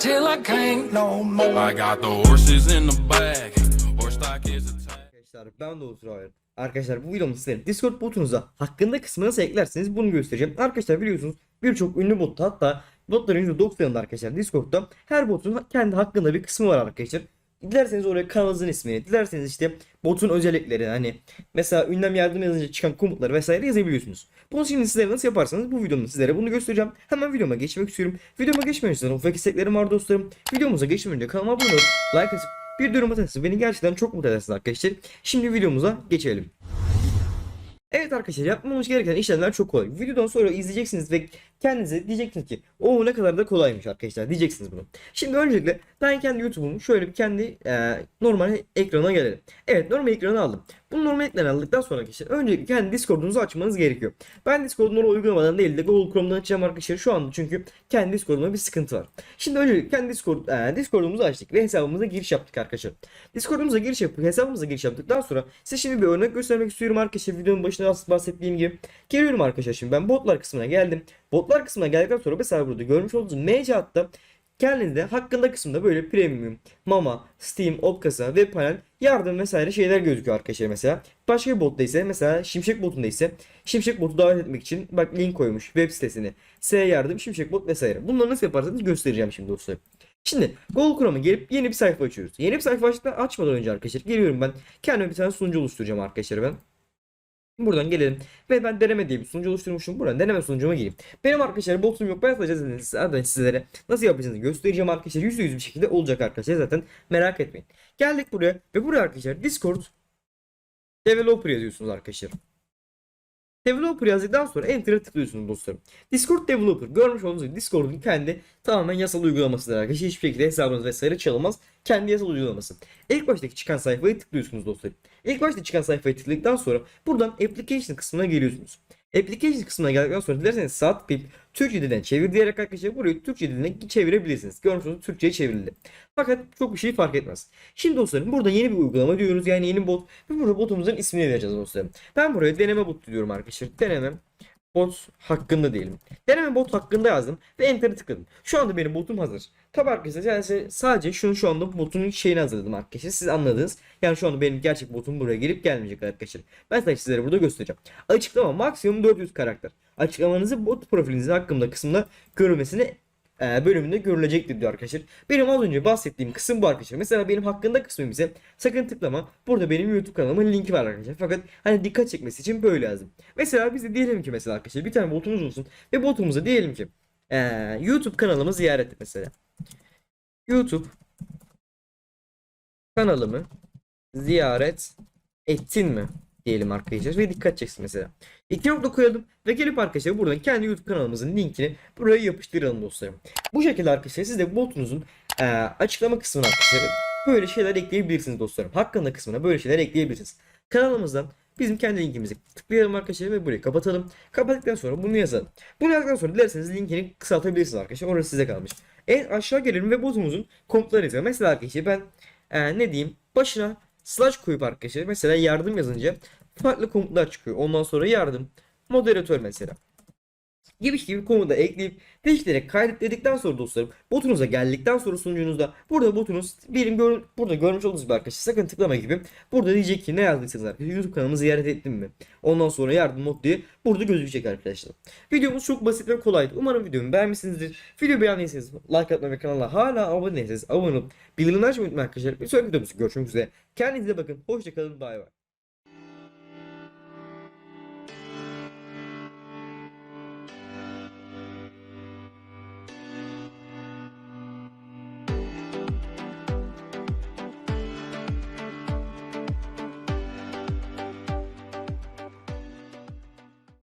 till I can't no more. I got the horses in the back. Horse stock is attached. Arkadaşlar ben Doğu Traoğlu. Arkadaşlar bu videomda sizlere Discord botunuza hakkında kısmını nasıl eklerseniz bunu göstereceğim. Arkadaşlar biliyorsunuz birçok ünlü bot hatta botların %90'ında arkadaşlar Discord'da her botun kendi hakkında bir kısmı var arkadaşlar. Dilerseniz oraya kanalınızın ismini, dilerseniz işte botun özellikleri hani mesela ünlem yardım yazınca çıkan komutları vesaire yazabiliyorsunuz. Bunu şimdi sizlere nasıl yaparsanız bu videomda sizlere bunu göstereceğim. Hemen videoma geçmek istiyorum. Videoma geçmeden önce ufak isteklerim var dostlarım. Videomuza geçmeden önce kanalıma abone olup like atıp bir yorum atarsanız beni gerçekten çok mutlu edersiniz arkadaşlar. Şimdi videomuza geçelim. Evet arkadaşlar yapmamız gereken işlemler çok kolay. Videodan sonra izleyeceksiniz ve kendinize diyeceksiniz ki o ne kadar da kolaymış arkadaşlar diyeceksiniz bunu. Şimdi öncelikle ben kendi YouTube'umu şöyle bir kendi e, normal ekrana gelelim. Evet normal ekranı aldım. Bunu normal ekrana aldıktan sonra arkadaşlar öncelikle kendi Discord'unuzu açmanız gerekiyor. Ben Discord'u normal uygulamadan değil de Google Chrome'dan açacağım arkadaşlar şu anda çünkü kendi Discord'umda bir sıkıntı var. Şimdi öncelikle kendi Discord, e, Discord'umuzu açtık ve hesabımıza giriş yaptık arkadaşlar. Discord'umuza giriş yapıp hesabımıza giriş yaptıktan sonra size şimdi bir örnek göstermek istiyorum arkadaşlar. Videonun başında bahsettiğim gibi. Geliyorum arkadaşlar şimdi ben botlar kısmına geldim. Botlar kısmına geldikten sonra mesela burada görmüş olduğunuz MC hatta kendinde hakkında kısmında böyle premium, mama, steam, opkasa, web panel, yardım vesaire şeyler gözüküyor arkadaşlar mesela. Başka bir botta ise mesela Şimşek botunda ise Şimşek botu davet etmek için bak link koymuş web sitesini. S yardım, Şimşek bot vesaire. Bunları nasıl yaparsanız göstereceğim şimdi dostlar. Şimdi Google Chrome'a gelip yeni bir sayfa açıyoruz. Yeni bir sayfa açmadan önce arkadaşlar geliyorum ben. Kendime bir tane sunucu oluşturacağım arkadaşlar ben. Buradan gelelim ve ben deneme diye bir sunucu oluşturmuşum. Buradan deneme sunucuma gireyim. Benim arkadaşlar botum yok. Ben sadece zaten sizlere nasıl yapacağınızı göstereceğim arkadaşlar. %100 bir şekilde olacak arkadaşlar zaten merak etmeyin. Geldik buraya ve buraya arkadaşlar Discord Developer yazıyorsunuz arkadaşlar. Developer yazdıktan sonra Enter'a tıklıyorsunuz dostlarım. Discord Developer görmüş olduğunuz gibi Discord'un kendi tamamen yasal uygulamasıdır arkadaşlar. Hiçbir şekilde hesabınız vesaire çalınmaz. Kendi yasal uygulaması. İlk baştaki çıkan sayfayı tıklıyorsunuz dostlarım. İlk başta çıkan sayfayı tıkladıktan sonra buradan Application kısmına geliyorsunuz. Application kısmına geldikten sonra dilerseniz sağ tıklayıp Türkçe diline çevir diyerek arkadaşlar burayı Türkçe diline çevirebilirsiniz. Görmüş Türkçe'ye çevrildi. Fakat çok bir şey fark etmez. Şimdi dostlarım burada yeni bir uygulama diyoruz. Yani yeni bot. Ve burada botumuzun ismini vereceğiz dostlarım. Ben buraya deneme bot diyorum arkadaşlar. Deneme bot hakkında diyelim. Deneme bot hakkında yazdım ve enter'ı tıkladım. Şu anda benim botum hazır. Tabi arkadaşlar yani sadece şunu şu anda botun şeyini hazırladım arkadaşlar. Siz anladınız. Yani şu anda benim gerçek botum buraya gelip gelmeyecek arkadaşlar. Ben sadece sizlere burada göstereceğim. Açıklama maksimum 400 karakter. Açıklamanızı bot profilinizin hakkında kısmında görülmesini e, bölümünde görülecektir diyor arkadaşlar. Benim az önce bahsettiğim kısım bu arkadaşlar. Mesela benim hakkında kısmım ise sakın tıklama. Burada benim YouTube kanalımın linki var arkadaşlar. Fakat hani dikkat çekmesi için böyle yazdım. Mesela biz de diyelim ki mesela arkadaşlar bir tane botumuz olsun ve botumuza diyelim ki e, YouTube kanalımı ziyaret et mesela. YouTube kanalımı ziyaret ettin mi? Diyelim arkadaşlar ve dikkat çeksin mesela. İki nokta koyalım ve gelip arkadaşlar buradan kendi YouTube kanalımızın linkini buraya yapıştıralım dostlarım. Bu şekilde arkadaşlar siz de botunuzun e, açıklama kısmına arkadaşlar böyle şeyler ekleyebilirsiniz dostlarım. Hakkında kısmına böyle şeyler ekleyebilirsiniz. Kanalımızdan bizim kendi linkimizi tıklayalım arkadaşlar ve burayı kapatalım. Kapattıktan sonra bunu yazalım. Bunu yazdıktan sonra dilerseniz linkini kısaltabilirsiniz arkadaşlar. Orası size kalmış. En aşağı gelelim ve botumuzun komutlarını yazalım. Mesela arkadaşlar ben e, ne diyeyim başına slash koyup arkadaşlar mesela yardım yazınca farklı komutlar çıkıyor. Ondan sonra yardım, moderatör mesela. Gibi gibi komuta ekleyip değiştirerek kaydet dedikten sonra dostlarım botunuza geldikten sonra sunucunuzda burada botunuz benim gör, burada görmüş olduğunuz gibi arkadaşlar sakın tıklama gibi burada diyecek ki ne yazdıysanız arkadaşlar YouTube kanalımı ziyaret ettim mi? Ondan sonra yardım mod diye burada gözükecek arkadaşlar. Videomuz çok basit ve kolaydı. Umarım videomu beğenmişsinizdir. Video beğendiyseniz like atmayı ve kanala hala abone değilseniz abone olup bildirimleri açmayı unutmayın arkadaşlar. Bir sonraki videomuzda görüşmek üzere. Kendinize bakın. Hoşçakalın. Bay bay.